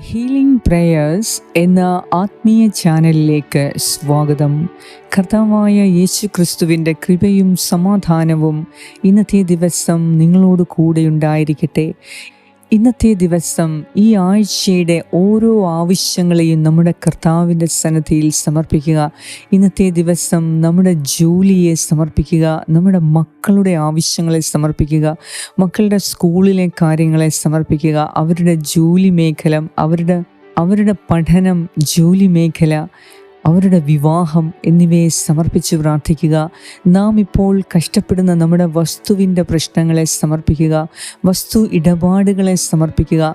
Healing prayers എന്ന ആത്മീയ ചാനലിലേക്ക് സ്വാഗതം. കർത്താവായ യേശു ക്രിസ്തുവിന്റെ കൃപയും സമാധാനവും ഇന്നത്തെ ദിവസം നിങ്ങളോട് കൂടെ ഉണ്ടായിരിക്കട്ടെ. ഇന്നത്തെ ദിവസം ഈ ആഴ്ചയുടെ ഓരോ ആവശ്യങ്ങളെയും നമ്മുടെ കർത്താവിന്റെ സന്നദ്ധിയിൽ സമർപ്പിക്കുക. ഇന്നത്തെ ദിവസം നമ്മുടെ ജോലിയെ സമർപ്പിക്കുക. നമ്മുടെ മക്കളുടെ ആവശ്യങ്ങളെ സമർപ്പിക്കുക. മക്കളുടെ സ്കൂളിലെ കാര്യങ്ങളെ സമർപ്പിക്കുക. അവരുടെ ജോലി മേഖല അവരുടെ അവരുടെ പഠനം ജോലി മേഖല അവരുടെ വിവാഹം എന്നിവയെ സമർപ്പിച്ച് പ്രാർത്ഥിക്കുക. നാം ഇപ്പോൾ കഷ്ടപ്പെടുന്ന നമ്മുടെ വസ്തുവിന്റെ പ്രശ്നങ്ങളെ സമർപ്പിക്കുക. വസ്തു ഇടപാടുകളെ സമർപ്പിക്കുക.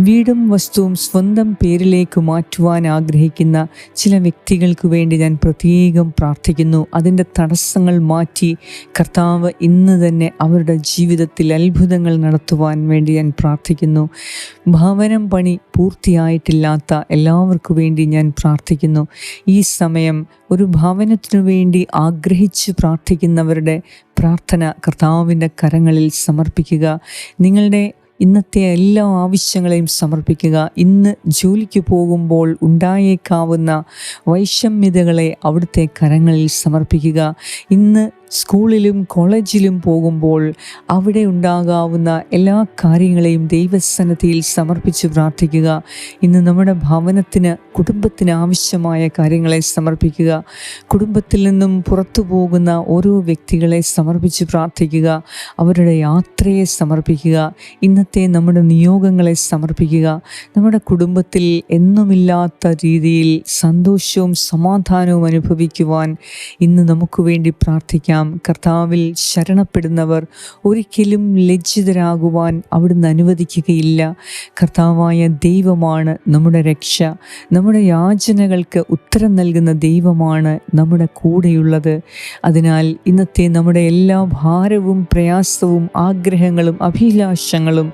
വീടും വസ്തുവും സ്വന്തം പേരിലേക്ക് മാറ്റുവാൻ ആഗ്രഹിക്കുന്ന ചില വ്യക്തികൾക്ക് വേണ്ടി ഞാൻ പ്രത്യേകം പ്രാർത്ഥിക്കുന്നു. അതിന്റെ തടസ്സങ്ങൾ മാറ്റി കർത്താവ് ഇന്ന് തന്നെ അവരുടെ ജീവിതത്തിൽ അത്ഭുതങ്ങൾ നടത്തുവാൻ വേണ്ടി ഞാൻ പ്രാർത്ഥിക്കുന്നു. ഭവനം പണി പൂർത്തിയായിട്ടില്ലാത്ത എല്ലാവർക്കു വേണ്ടി ഞാൻ പ്രാർത്ഥിക്കുന്നു. ഈ സമയം ഒരു ഭവനത്തിനു വേണ്ടി ആഗ്രഹിച്ച് പ്രാർത്ഥിക്കുന്നവരുടെ പ്രാർത്ഥന കർത്താവിന്റെ കരങ്ങളിൽ സമർപ്പിക്കുക. നിങ്ങളുടെ ഇന്നത്തെ എല്ലാ ആവശ്യങ്ങളെയും സമർപ്പിക്കുക. ഇന്ന് ജോലിക്ക് പോകുമ്പോൾ ഉണ്ടായേക്കാവുന്ന വൈഷമ്യതകളെ അവിടുത്തെ കരങ്ങളിൽ സമർപ്പിക്കുക. ഇന്ന് സ്കൂളിലും കോളേജിലും പോകുമ്പോൾ അവിടെ ഉണ്ടാകാവുന്ന എല്ലാ കാര്യങ്ങളെയും ദൈവസന്നദ്ധിയിൽ സമർപ്പിച്ച് പ്രാർത്ഥിക്കുക. ഇന്ന് നമ്മുടെ ഭവനത്തിന് കുടുംബത്തിന് ആവശ്യമായ കാര്യങ്ങളെ സമർപ്പിക്കുക. കുടുംബത്തിൽ നിന്നും പുറത്തു പോകുന്ന ഓരോ വ്യക്തികളെ സമർപ്പിച്ച് പ്രാർത്ഥിക്കുക. അവരുടെ യാത്രയെ സമർപ്പിക്കുക. ഇന്നത്തെ നമ്മുടെ നിയോഗങ്ങളെ സമർപ്പിക്കുക. നമ്മുടെ കുടുംബത്തിൽ എന്നുമില്ലാത്ത രീതിയിൽ സന്തോഷവും സമാധാനവും അനുഭവിക്കുവാൻ ഇന്ന് നമുക്ക് വേണ്ടി പ്രാർത്ഥിക്കാം. കർത്താവിൽ ശരണപ്പെടുന്നവർ ഒരിക്കലും ലജ്ജിതരാകുവാൻ അവിടുന്ന് അനുവദിക്കുകയില്ല. കർത്താവായ ദൈവമാണ് നമ്മുടെ രക്ഷ. നമ്മുടെ യാചനകൾക്ക് ഉത്തരം നൽകുന്ന ദൈവമാണ് നമ്മുടെ കൂടെയുള്ളത്. അതിനാൽ ഇന്നത്തെ നമ്മുടെ എല്ലാ ഭാരവും പ്രയാസവും ആഗ്രഹങ്ങളും അഭിലാഷങ്ങളും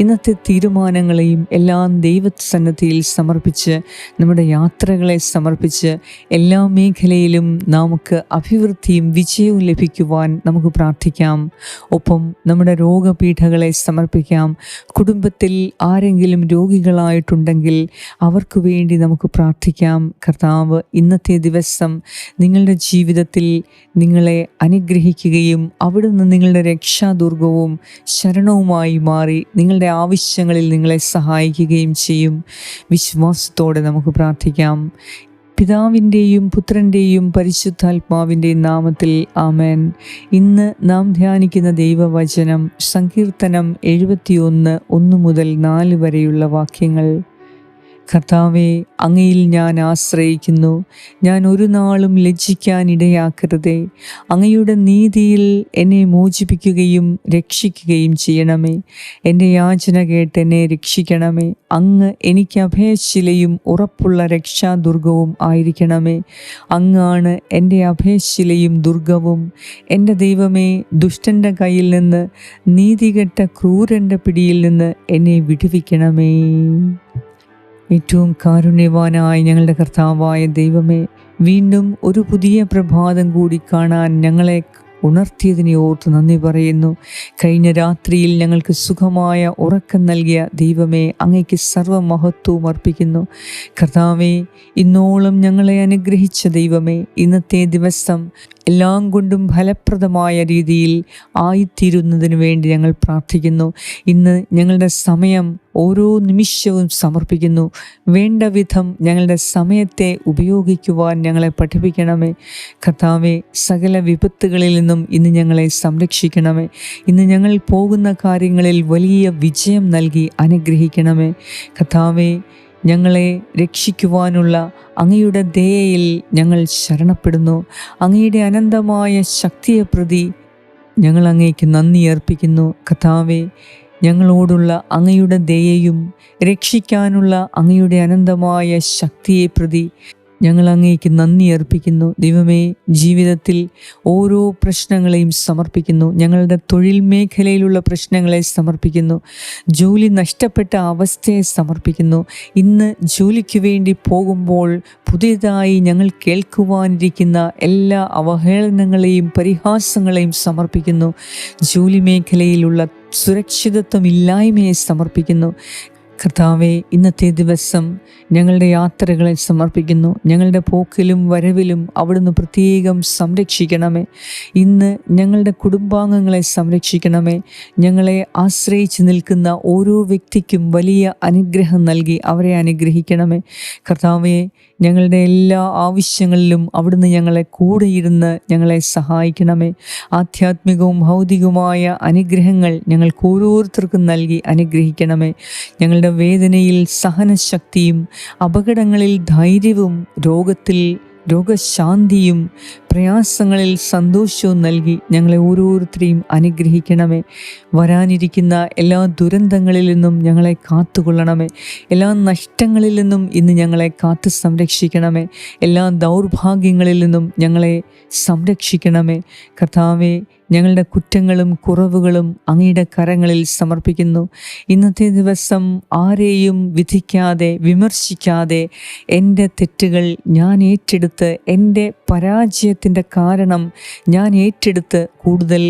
ഇന്നത്തെ തീരുമാനങ്ങളെയും എല്ലാം ദൈവസന്നദ്ധിയിൽ സമർപ്പിച്ച് നമ്മുടെ യാത്രകളെ സമർപ്പിച്ച് എല്ലാ മേഖലയിലും നമുക്ക് അഭിവൃദ്ധിയും വിജയവും ലഭിക്കുവാൻ നമുക്ക് പ്രാർത്ഥിക്കാം. ഒപ്പം നമ്മുടെ രോഗപീഠകളെ സമർപ്പിക്കാം. കുടുംബത്തിൽ ആരെങ്കിലും രോഗികളായിട്ടുണ്ടെങ്കിൽ അവർക്ക് വേണ്ടി നമുക്ക് പ്രാർത്ഥിക്കാം. കർത്താവ് ഇന്നത്തെ ദിവസം നിങ്ങളുടെ ജീവിതത്തിൽ നിങ്ങളെ അനുഗ്രഹിക്കുകയും അവിടുന്ന് നിങ്ങളുടെ രക്ഷാദുർഗവും ശരണവുമായി മാറി നിങ്ങളുടെ ആവശ്യങ്ങളിൽ നിങ്ങളെ സഹായിക്കുകയും ചെയ്യും. വിശ്വാസത്തോടെ നമുക്ക് പ്രാർത്ഥിക്കാം. പിതാവിന്റെയും പുത്രന്റെയും പരിശുദ്ധാത്മാവിന്റെയും നാമത്തിൽ ആമേൻ. ഇന്ന് നാം ധ്യാനിക്കുന്ന ദൈവവചനം സങ്കീർത്തനം എഴുപത്തിയൊന്ന് ഒന്ന് മുതൽ നാല് വരെയുള്ള വാക്യങ്ങൾ. കർത്താവെ അങ്ങയിൽ ഞാൻ ആശ്രയിക്കുന്നു. ഞാൻ ഒരു നാളും ലജ്ജിക്കാനിടയാക്കരുതേ. അങ്ങയുടെ നീതിയിൽ എന്നെ മോചിപ്പിക്കുകയും രക്ഷിക്കുകയും ചെയ്യണമേ. എന്റെ യാചന കേട്ട് എന്നെ രക്ഷിക്കണമേ. അങ്ങ് എനിക്ക് അഭയശിലയും ഉറപ്പുള്ള രക്ഷാദുർഗവും ആയിരിക്കണമേ. അങ്ങാണ് എന്റെ അഭയശിലയും ദുർഗവും. എന്റെ ദൈവമേ ദുഷ്ടന്റെ കയ്യിൽ നിന്ന് നീതികെട്ട ക്രൂരന്റെ പിടിയിൽ നിന്ന് എന്നെ വിടുവിക്കണമേ. ഏറ്റവും കാരുണ്യവാനായ ഞങ്ങളുടെ കർത്താവായ ദൈവമേ വീണ്ടും ഒരു പുതിയ പ്രഭാതം കൂടി കാണാൻ ഞങ്ങളെ ഉണർത്തിയതിനെ ഓർത്ത് നന്ദി പറയുന്നു. കഴിഞ്ഞ രാത്രിയിൽ ഞങ്ങൾക്ക് സുഖമായ ഉറക്കം നൽകിയ ദൈവമേ അങ്ങയ്ക്ക് സർവമഹത്വവും അർപ്പിക്കുന്നു. കർത്താവേ ഇന്നോളം ഞങ്ങളെ അനുഗ്രഹിച്ച ദൈവമേ ഇന്നത്തെ ദിവസം എല്ലാം കൊണ്ടും ഫലപ്രദമായ രീതിയിൽ ആയിത്തീരുന്നതിന് വേണ്ടി ഞങ്ങൾ പ്രാർത്ഥിക്കുന്നു. ഇന്ന് ഞങ്ങളുടെ സമയം ഓരോ നിമിഷവും സമർപ്പിക്കുന്നു. വേണ്ട വിധം ഞങ്ങളുടെ സമയത്തെ ഉപയോഗിക്കുവാൻ ഞങ്ങളെ പഠിപ്പിക്കണമേ. കർത്താവെ സകല വിപത്തുകളിൽ നിന്നും ഇന്ന് ഞങ്ങളെ സംരക്ഷിക്കണമേ. ഇന്ന് ഞങ്ങൾ പോകുന്ന കാര്യങ്ങളിൽ വലിയ വിജയം നൽകി അനുഗ്രഹിക്കണമേ. കർത്താവെ ഞങ്ങളെ രക്ഷിക്കുവാനുള്ള അങ്ങയുടെ ദയയിൽ ഞങ്ങൾ ശരണപ്പെടുന്നു. അങ്ങയുടെ അനന്തമായ ശക്തിയെ പ്രതി ഞങ്ങൾ അങ്ങേക്ക് നന്ദി അർപ്പിക്കുന്നു. കഥാവെ ഞങ്ങളോടുള്ള അങ്ങയുടെ ദയയും രക്ഷിക്കാനുള്ള അങ്ങയുടെ അനന്തമായ ശക്തിയെ പ്രതി ഞങ്ങൾ അങ്ങേക്ക് നന്ദി അർപ്പിക്കുന്നു. ദൈവമേ ജീവിതത്തിൽ ഓരോ പ്രശ്നങ്ങളെയും സമർപ്പിക്കുന്നു. ഞങ്ങളുടെ തൊഴിൽ മേഖലയിലുള്ള പ്രശ്നങ്ങളെ സമർപ്പിക്കുന്നു. ജോലി നഷ്ടപ്പെട്ട അവസ്ഥയെ സമർപ്പിക്കുന്നു. ഇന്ന് ജോലിക്ക് വേണ്ടി പോകുമ്പോൾ പുതിയതായി ഞങ്ങൾ കേൾക്കുവാനിരിക്കുന്ന എല്ലാ അവഹേളനങ്ങളെയും പരിഹാസങ്ങളെയും സമർപ്പിക്കുന്നു. ജോലി മേഖലയിലുള്ള സുരക്ഷിതത്വമില്ലായ്മയെ സമർപ്പിക്കുന്നു. കർത്താവെ ഇന്നത്തെ ദിവസം ഞങ്ങളുടെ യാത്രകളെ സമർപ്പിക്കുന്നു. ഞങ്ങളുടെ പോക്കിലും വരവിലും അവിടുന്ന് പ്രത്യേകം സംരക്ഷിക്കണമേ. ഇന്ന് ഞങ്ങളുടെ കുടുംബാംഗങ്ങളെ സംരക്ഷിക്കണമേ. ഞങ്ങളെ ആശ്രയിച്ച് നിൽക്കുന്ന ഓരോ വ്യക്തിക്കും വലിയ അനുഗ്രഹം നൽകി അവരെ അനുഗ്രഹിക്കണമേ. കർത്താവെ ഞങ്ങളുടെ എല്ലാ ആവശ്യങ്ങളിലും അവിടുന്ന് ഞങ്ങളെ കൂടെയിരുന്ന് ഞങ്ങളെ സഹായിക്കണമേ. ആധ്യാത്മികവും ഭൗതികവുമായ അനുഗ്രഹങ്ങൾ ഞങ്ങൾക്ക് ഓരോരുത്തർക്കും നൽകി അനുഗ്രഹിക്കണമേ. ഞങ്ങളുടെ വേദനയിൽ സഹനശക്തിയും അപകടങ്ങളിൽ ധൈര്യവും രോഗത്തിൽ രോഗശാന്തിയും പ്രയാസങ്ങളിൽ സന്തോഷവും നൽകി ഞങ്ങളെ ഓരോരുത്തരെയും അനുഗ്രഹിക്കണമേ. വരാനിരിക്കുന്ന എല്ലാ ദുരന്തങ്ങളിൽ നിന്നും ഞങ്ങളെ കാത്തുകൊള്ളണമേ. എല്ലാ നഷ്ടങ്ങളിൽ നിന്നും ഇന്ന് ഞങ്ങളെ കാത്തു സംരക്ഷിക്കണമേ. എല്ലാ ദൗർഭാഗ്യങ്ങളിൽ നിന്നും ഞങ്ങളെ സംരക്ഷിക്കണമേ. കർത്താവെ ഞങ്ങളുടെ കുറ്റങ്ങളും കുറവുകളും അങ്ങയുടെ കരങ്ങളിൽ സമർപ്പിക്കുന്നു. ഇന്നത്തെ ദിവസം ആരെയും വിധിക്കാതെ വിമർശിക്കാതെ എന്റെ തെറ്റുകൾ ഞാൻ ഏറ്റെടുത്ത് എന്റെ പരാജയത്തിന്റെ കാരണം ഞാൻ ഏറ്റെടുത്ത് കൂടുതൽ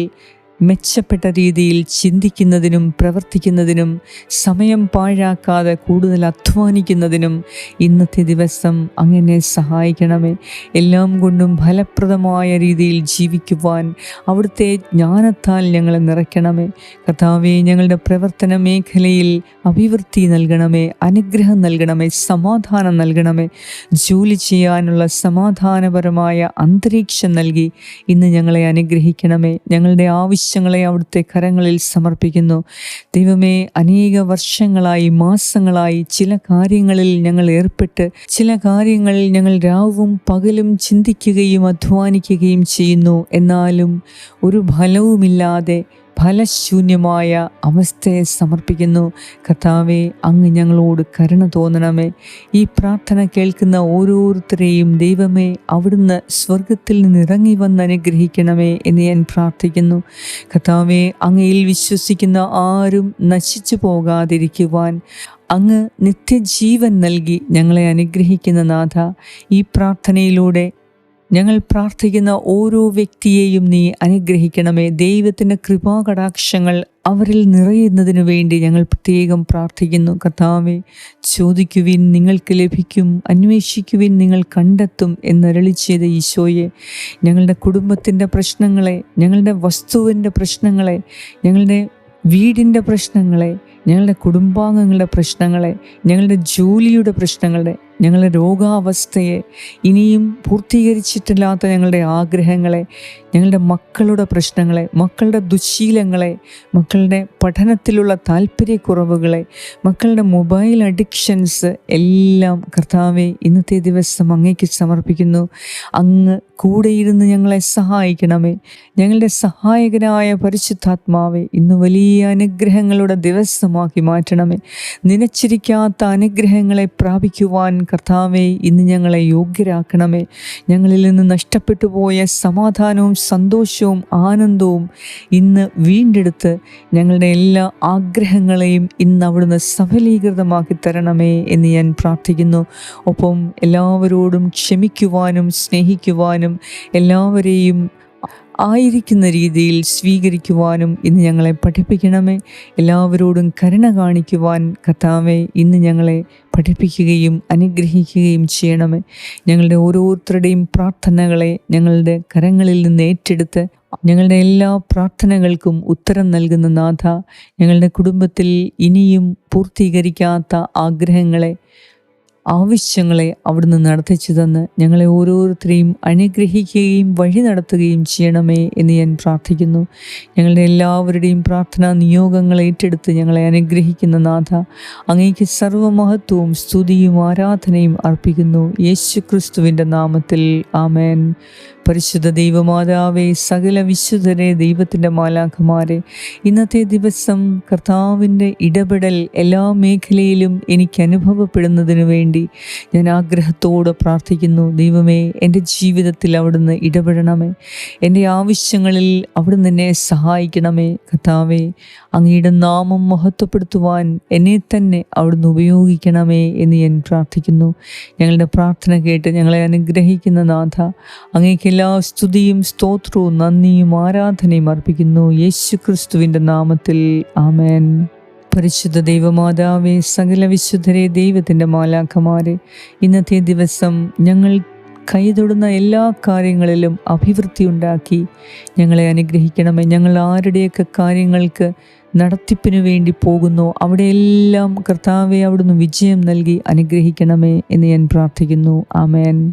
മെച്ചപ്പെട്ട രീതിയിൽ ചിന്തിക്കുന്നതിനും പ്രവർത്തിക്കുന്നതിനും സമയം പാഴാക്കാതെ കൂടുതൽ അധ്വാനിക്കുന്നതിനും ഇന്നത്തെ ദിവസം അങ്ങനെ സഹായിക്കണമേ. എല്ലാം കൊണ്ടും ഫലപ്രദമായ രീതിയിൽ ജീവിക്കുവാൻ അവിടുത്തെ ജ്ഞാനത്താൽ ഞങ്ങളെ നിറയ്ക്കണമേ. കർത്താവെ ഞങ്ങളുടെ പ്രവർത്തന മേഖലയിൽ അഭിവൃദ്ധി നൽകണമേ അനുഗ്രഹം നൽകണമേ സമാധാനം നൽകണമേ. ജോലി ചെയ്യാനുള്ള സമാധാനപരമായ അന്തരീക്ഷം നൽകി ഇന്ന് ഞങ്ങളെ അനുഗ്രഹിക്കണമേ. ഞങ്ങളുടെ ആവശ്യം ആവശ്യങ്ങളെ അവിടുത്തെ കരങ്ങളിൽ സമർപ്പിക്കുന്നു. ദൈവമേ അനേക വർഷങ്ങളായി മാസങ്ങളായി ചില കാര്യങ്ങളിൽ ഞങ്ങൾ ഏർപ്പെട്ട് ചില കാര്യങ്ങളിൽ ഞങ്ങൾ രാവും പകലും ചിന്തിക്കുകയും അധ്വാനിക്കുകയും ചെയ്യുന്നു. എന്നാലും ഒരു ഫലവുമില്ലാതെ ഫലശൂന്യമായ അവസ്ഥയെ സമർപ്പിക്കുന്നു. കർത്താവെ അങ്ങ് ഞങ്ങളോട് കരുണ തോന്നണമേ. ഈ പ്രാർത്ഥന കേൾക്കുന്ന ഓരോരുത്തരെയും ദൈവമേ അവിടുന്ന് സ്വർഗത്തിൽ നിന്ന് ഇറങ്ങി വന്ന് അനുഗ്രഹിക്കണമേ എന്ന് ഞാൻ പ്രാർത്ഥിക്കുന്നു. കർത്താവെ അങ്ങയിൽ വിശ്വസിക്കുന്ന ആരും നശിച്ചു പോകാതിരിക്കുവാൻ അങ്ങ് നിത്യജീവൻ നൽകി ഞങ്ങളെ അനുഗ്രഹിക്കുന്ന നാഥ ഈ പ്രാർത്ഥനയിലൂടെ ഞങ്ങൾ പ്രാർത്ഥിക്കുന്ന ഓരോ വ്യക്തിയെയും നീ അനുഗ്രഹിക്കണമേ. ദൈവത്തിന്റെ കൃപാകടാക്ഷങ്ങൾ അവരിൽ നിറയുന്നതിനു വേണ്ടി ഞങ്ങൾ പ്രത്യേകം പ്രാർത്ഥിക്കുന്നു. കർത്താവെ ചോദിക്കുവിൻ നിങ്ങൾക്ക് ലഭിക്കും അന്വേഷിക്കുവിൻ നിങ്ങൾ കണ്ടെത്തും എന്നരളി ചെയ്ത ഈശോയെ. ഞങ്ങളുടെ കുടുംബത്തിന്റെ പ്രശ്നങ്ങളെ ഞങ്ങളുടെ വസ്തുവിന്റെ പ്രശ്നങ്ങളെ ഞങ്ങളുടെ വീടിന്റെ പ്രശ്നങ്ങളെ ഞങ്ങളുടെ കുടുംബാംഗങ്ങളുടെ പ്രശ്നങ്ങളെ ഞങ്ങളുടെ ജോലിയുടെ പ്രശ്നങ്ങളെ ഞങ്ങളുടെ രോഗാവസ്ഥയെ ഇനിയും പൂർത്തീകരിച്ചിട്ടില്ലാത്ത ഞങ്ങളുടെ ആഗ്രഹങ്ങളെ ഞങ്ങളുടെ മക്കളുടെ പ്രശ്നങ്ങളെ മക്കളുടെ ദുശീലങ്ങളെ മക്കളുടെ പഠനത്തിലുള്ള താല്പര്യക്കുറവുകളെ മക്കളുടെ മൊബൈൽ അഡിക്ഷൻസ് എല്ലാം കർത്താവെ ഇന്നത്തെ ദിവസം അങ്ങേക്ക് സമർപ്പിക്കുന്നു. അങ്ങ് കൂടെയിരുന്ന് ഞങ്ങളെ സഹായിക്കണമേ. ഞങ്ങളുടെ സഹായകനായ പരിശുദ്ധാത്മാവെ ഇന്ന് വലിയ അനുഗ്രഹങ്ങളുടെ ദിവസമാക്കി മാറ്റണമേ. നനച്ചിരിക്കാത്ത അനുഗ്രഹങ്ങളെ പ്രാപിക്കുവാൻ കർത്താവെ ഇന്ന് ഞങ്ങളെ യോഗ്യരാക്കണമേ. ഞങ്ങളിൽ നിന്ന് നഷ്ടപ്പെട്ടു പോയ സമാധാനവും സന്തോഷവും ആനന്ദവും ഇന്ന് വീണ്ടെടുത്ത് ഞങ്ങളുടെ എല്ലാ ആഗ്രഹങ്ങളെയും ഇന്ന് അവിടുന്ന് സഫലീകൃതമാക്കി തരണമേ എന്ന് ഞാൻ പ്രാർത്ഥിക്കുന്നു. ഒപ്പം എല്ലാവരോടും ക്ഷമിക്കുവാനും സ്നേഹിക്കുവാനും എല്ലാവരെയും ആയിരിക്കുന്ന രീതിയിൽ സ്വീകരിക്കുവാനും ഇന്ന് ഞങ്ങളെ പഠിപ്പിക്കണമേ. എല്ലാവരോടും കരുണ കാണിക്കുവാൻ കർത്താവെ ഇന്ന് ഞങ്ങളെ പഠിപ്പിക്കുകയും അനുഗ്രഹിക്കുകയും ചെയ്യണമേ. ഞങ്ങളുടെ ഓരോരുത്തരുടെയും പ്രാർത്ഥനകളെ ഞങ്ങളുടെ കരങ്ങളിൽ നിന്ന് ഏറ്റെടുത്ത് ഞങ്ങളുടെ എല്ലാ പ്രാർത്ഥനകൾക്കും ഉത്തരം നൽകുന്ന നാഥ ഞങ്ങളുടെ കുടുംബത്തിൽ ഇനിയും പൂർത്തീകരിക്കാത്ത ആഗ്രഹങ്ങളെ ആവശ്യങ്ങളെ അവിടുന്ന് നടത്തിച്ചു തന്ന് ഞങ്ങളെ ഓരോരുത്തരെയും അനുഗ്രഹിക്കുകയും വഴി നടത്തുകയും ചെയ്യണമേ എന്ന് ഞാൻ പ്രാർത്ഥിക്കുന്നു. ഞങ്ങളുടെ എല്ലാവരുടെയും പ്രാർത്ഥനാ നിയോഗങ്ങൾ ഏറ്റെടുത്ത് ഞങ്ങളെ അനുഗ്രഹിക്കുന്ന നാഥ അങ്ങേക്ക് സർവമഹത്വവും സ്തുതിയും ആരാധനയും അർപ്പിക്കുന്നു. യേശു ക്രിസ്തുവിന്റെ നാമത്തിൽ ആമേൻ. പരിശുദ്ധ ദൈവമാതാവേ സകല വിശുദ്ധരെ ദൈവത്തിന്റെ മാലാഖമാരെ ഇന്നത്തെ ദിവസം കർത്താവിന്റെ ഇടപെടൽ എല്ലാ മേഖലയിലും എനിക്ക് അനുഭവപ്പെടുന്നതിനു വേണ്ടി ഞാൻ ആഗ്രഹത്തോടെ പ്രാർത്ഥിക്കുന്നു. ദൈവമേ എന്റെ ജീവിതത്തിൽ അവിടുന്ന് ഇടപെടണമേ. എന്റെ ആവശ്യങ്ങളിൽ അവിടുന്ന് എന്നെ സഹായിക്കണമേ. കർത്താവേ അങ്ങയുടെ നാമം മഹത്വപ്പെടുത്തുവാൻ എന്നെ തന്നെ അവിടുന്ന് ഉപയോഗിക്കണമേ എന്ന് ഞാൻ പ്രാർത്ഥിക്കുന്നു. ഞങ്ങളുടെ പ്രാർത്ഥന കേട്ട് ഞങ്ങളെ അനുഗ്രഹിക്കുന്ന നാഥ അങ്ങേക്ക് എല്ലാ സ്തുതിയും സ്തോത്രവും നന്ദിയും ആരാധനയും അർപ്പിക്കുന്നു യേശു ക്രിസ്തുവിന്റെ നാമത്തിൽ. ആമേൻ. പരിശുദ്ധ ദൈവമാതാവേ സകല വിശുദ്ധരെ ദൈവത്തിന്റെ മാലാഖമാരെ ഇന്നത്തെ ദിവസം ഞങ്ങൾ കൈതൊടുന്ന എല്ലാ കാര്യങ്ങളിലും അഭിവൃദ്ധി ഉണ്ടാക്കി. ഞങ്ങളെ അനുഗ്രഹിക്കണമേ. ഞങ്ങൾ ആരുടെയൊക്കെ കാര്യങ്ങൾക്ക് നടത്തിപ്പിനു വേണ്ടി പോകുന്നു അവിടെയെല്ലാം കർത്താവെ അവിടുന്ന് വിജയം നൽകി അനുഗ്രഹിക്കണമേ എന്ന് ഞാൻ പ്രാർത്ഥിക്കുന്നു. ആമേൻ.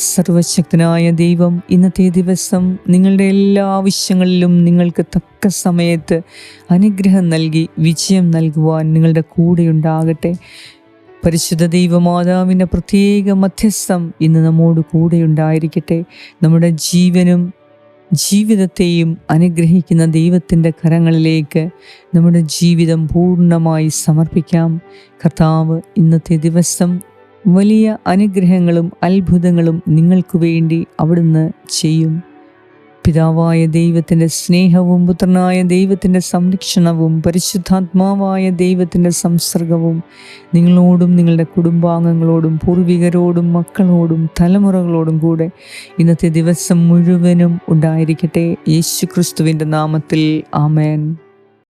സർവശക്തനായ ദൈവം ഇന്നത്തെ ദിവസം നിങ്ങളുടെ എല്ലാ ആവശ്യങ്ങളിലും നിങ്ങൾക്ക് തക്ക സമയത്ത് അനുഗ്രഹം നൽകി വിജയം നൽകുവാൻ നിങ്ങളുടെ കൂടെയുണ്ടാകട്ടെ പരിശുദ്ധ ദൈവമാതാവിന്റെ പ്രത്യേക മധ്യസ്ഥം ഇന്ന് നമ്മോട് കൂടെ ഉണ്ടായിരിക്കട്ടെ. നമ്മുടെ ജീവനും ജീവിതത്തെയും അനുഗ്രഹിക്കുന്ന ദൈവത്തിന്റെ കരങ്ങളിലേക്ക് നമ്മുടെ ജീവിതം പൂർണമായി സമർപ്പിക്കാം. കർത്താവ് ഇന്നത്തെ ദിവസം വലിയ അനുഗ്രഹങ്ങളും അത്ഭുതങ്ങളും നിങ്ങൾക്കു വേണ്ടി അവിടുന്ന് ചെയ്യും. പിതാവായ ദൈവത്തിന്റെ സ്നേഹവും പുത്രനായ ദൈവത്തിന്റെ സംരക്ഷണവും പരിശുദ്ധാത്മാവായ ദൈവത്തിന്റെ സംസർഗവും നിങ്ങളോടും നിങ്ങളുടെ കുടുംബാംഗങ്ങളോടും പൂർവികരോടും മക്കളോടും തലമുറകളോടും കൂടെ ഇന്നത്തെ ദിവസം മുഴുവനും ഉണ്ടായിരിക്കട്ടെ. യേശു ക്രിസ്തുവിന്റെ നാമത്തിൽ ആമേൻ.